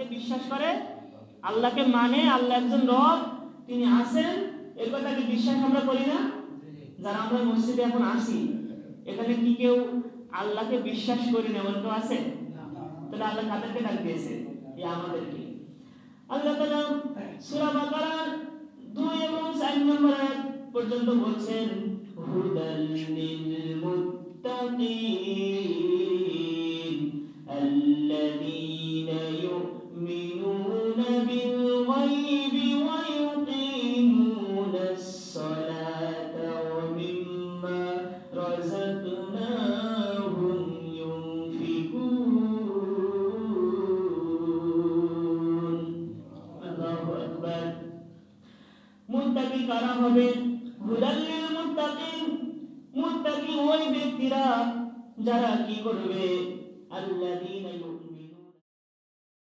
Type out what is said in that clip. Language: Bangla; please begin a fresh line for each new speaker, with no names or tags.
আল্লাহকে বিশ্বাস করে আল্লাহকে মানে আল্লাহ একজন রব তিনি আছেন এর কথাকে বিশ্বাস আমরা করি না যারা আমরা মসজিদে এখন আসি এখানে কি কেউ আল্লাহকে বিশ্বাস করি না এমন কেউ আছে তাহলে আল্লাহ কাদেরকে ডাক দিয়েছে এই আমাদেরকে আল্লাহ তাআলা সূরা বাকারার 2 এবং 4 নম্বর আয়াত পর্যন্ত বলছেন হুদাল লিল মুত্তাকিন الذين يؤمنون মুত্তাকি কারা হবে হুদাল্লিল মুত্তাকিন মুত্তাকি ওই ব্যক্তিরা যারা কি করবে আল্লাযীনা